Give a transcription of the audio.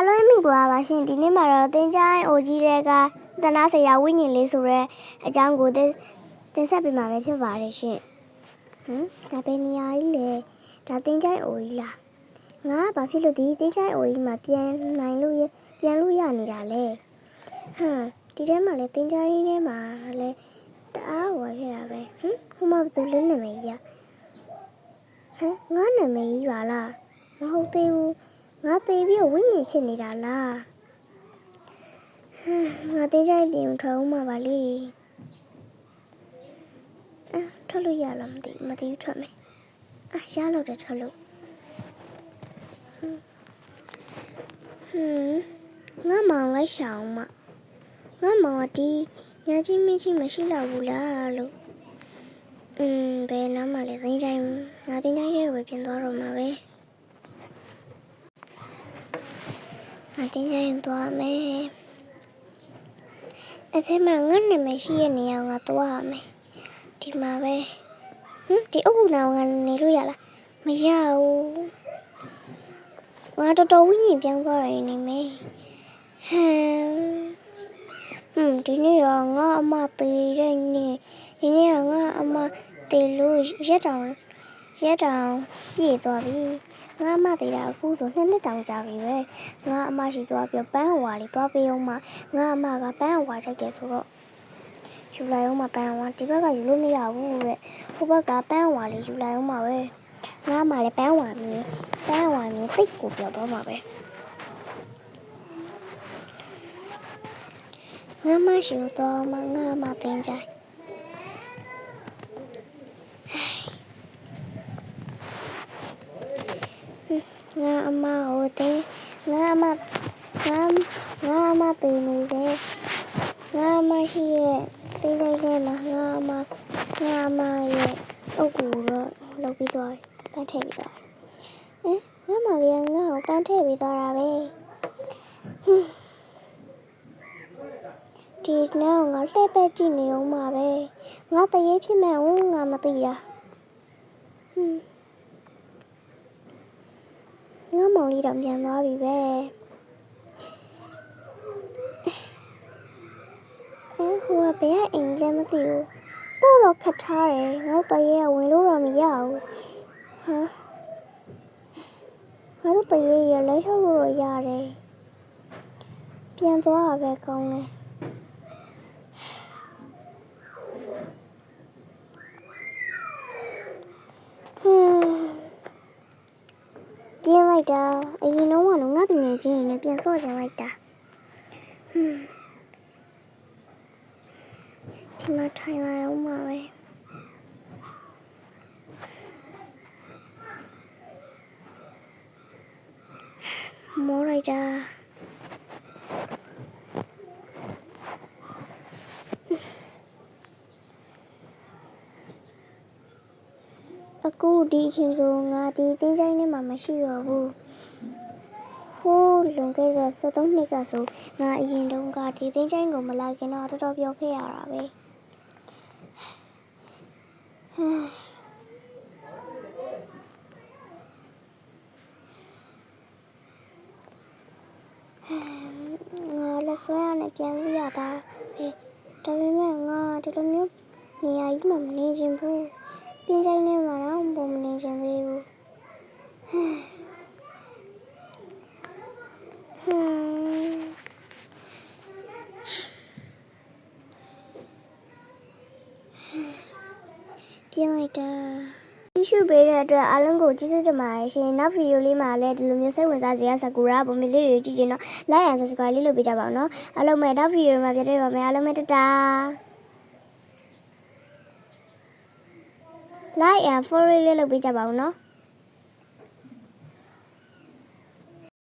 အားလုံးမိပါပါရှင်ဒီနေ့မှာတော့တင်းချိုင်းအိုကြီးတွေကတနာဆရာဝိညာဉ်လေးဆိုရဲအကြောင်းကိုတင်တင်ဆက်ပေးမှာပဲဖြစ်ပါတယ်ရှင်ဟမ်ဒါပဲနေရာကြီးလေဒါတင်းချိုင်းအိုကြီးလားငါကဘာဖြစ်လို့ဒီတင်းချိုင်းအိုကြီးမှာပြန်နိုင်လို့ရပြန်လို့ရနေတာလဲဟမ်ဒီထဲမှာလေတင်းချိုင်းထဲမှာလေတအားဟောဖြစ်တာပဲဟမ်ဟိုမှာဘယ်သူလဲနာမည်ကြီးဟမ်ငါနာမည်ကြီးပါလားမဟုတ်သေးဘူး ငါသေးပြီးတော့ဝိညာဉ်ဖြစ်နေတာလားဟမ်ငါတင်းကြိုက်ပြင်ထွက်အောင်မှာပါလေအဲထွက်လို့ရလားမသိဘူးမသိဘူးထွက်မယ်အာရလို့တယ်ထွက်လို့ဟမ်ငါမောင်လိုက်ရှောင်းမငါမောင်ကဒီညာချင်းမင်းချင်းမရှိတော့ဘူးလားလို့อืมဘယ်နားမှာလဲတင်းကြိုက်ငါတင်းကြိုက်ရဲ့ဝယ်ပြင်သွားတော့မှာပဲ အတင်းကျရင်သွားမယ်အဲ့ဒီမှာငါနာမည်ရှိတဲ့နေရာကသွားရမယ်ဒီမှာပဲဟမ်ဒီအုပ်နာကနေလို့ရလားမရဘူးငါတော်တော်ဝိညာဉ်ပြောင်းသွားရနေမယ်ဟမ်ဟမ်ဒီနေ့ရောငါအမသေးတဲ့နေ့ဒီနေ့ကငါအမသေးလို့ရက်တောင်ရက်တောင်ပြည့်သွားပြီ ငါအမသေးတာအခုဆိုနှစ်နှစ်တောင်ကြာပြီပဲငါအမရှိသွားပြီးပန်းဟွာလေးသွားပေးအောင်မငါအမကပန်းဟွာချိုက်တယ်ဆိုတော့ယူလိုက်အောင်မပန်းဟွာဒီဘက်ကယူလို့မရဘူးတဲ့ဟိုဘက်ကပန်းဟွာလေးယူလိုက်အောင်မပဲငါအမလည်းပန်းဟွာမြင်ပန်းဟွာမြင်တိတ်ကိုပြောတော့မှာပဲငါမရှိတော့မငါအမတင်ကြိုင် ငါအမဟိုတင်းငါအမငါငါအမတင်နေတယ်ငါအမရှိရဲ့တင်းတိုင်းထဲမှာငါအမငါအမရဲ့အုပ်ကူတော့လောက်ပြီးသွားပန်းထည့်ပြီးသွားဟင်ငါမလေးငါ့ကိုပန်းထည့်ပြီးသွားတာပဲဟွန်းဒီနောက်ငါလှည့်ပဲကြည့်နေအောင်မှာပဲငါတရေဖြစ်မဲ့ဦးငါမသိတာဟွန်း ငါမောင်လေးတော့ပြန်သွားပြီပဲအဲဟိုကဘယ်ကအိမ်လဲမသိဘူးတော့တော့ခတ်ထားတယ်ငါတို့တရေကဝင်လို့တော့မရဘူးဟာငါတို့တရေရလဲထုတ်လို့တော့ရတယ်ပြန်သွားတာပဲကောင်းတယ် ပြင်းလိုက်တာအရင်တော့ကတော့ငါတငယ်ချင်းတွေနဲ့ပြန်ဆော့ချင်လိုက်တာဟွန်းဒီမှာထိုင်လာအောင်ပါပဲမောလိုက်တာ အခုဒီအချိန်ဆိုငါဒီသင်းချိုင်းထဲမှာမရှိတော့ဘူးဟိုးလွန်ခဲ့တဲ့73နှစ်ကဆိုငါအရင်တုန်းကဒီသင်းချိုင်းကိုမလာခင်တော့တော်တော်ပြောခဲ့ရတာပဲဟမ်ငါလက်ဆွဲရနဲ့ပြန်လို့ရတာပဲဒါပေမဲ့ငါဒီလိုမျိုးနေရာကြီးမှာမနေချင်ဘူး ပြင်းချိုင်းထဲမှာတော့ပုံမနေချင်သေးဘူးဟမ်ဟမ်ပြင်းလိုက်တာဒီရှုပေးတဲ့အတွက်အားလုံးကိုကျေးဇူးတင်ပါတယ်ရှင်နောက်ဗီဒီယိုလေးမှာလည်းဒီလိုမျိုးစိတ်ဝင်စားစရာဆာကူရာပုံမလေးတွေကြည့်ချင်တော့ like and subscribe လေးလုပ်ပေးကြပါဦးနော်အားလုံးပဲနောက်ဗီဒီယိုမှာပြည့်တွေ့ပါမယ်အားလုံးပဲတတာ like and follow လေးလုပ်ပေးကြပါဦးနော်